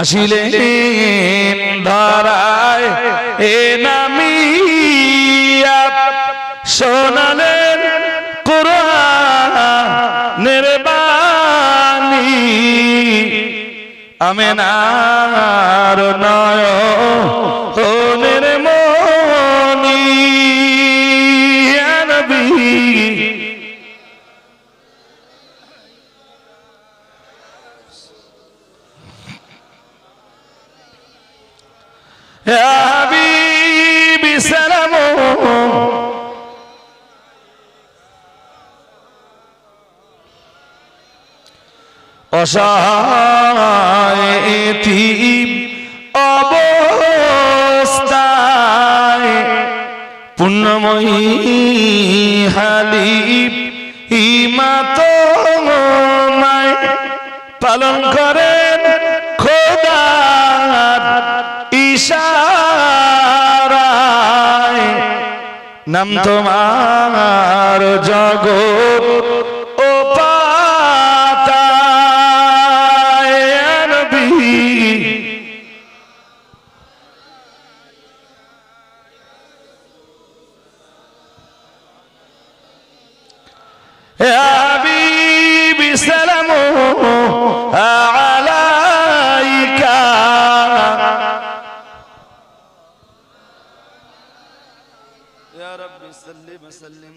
আসিলেন ধরায় এ নামিয়া শোনালেন কোরআনের বাণী। আমেনার নয় অবস্থায় পুণ্যময়ী হালিপ ইমাত পালন করেন। ইশারায় নাম তোমার জগৎ ও পাতায় আবি বিসালামু আ يا رب سلم سلم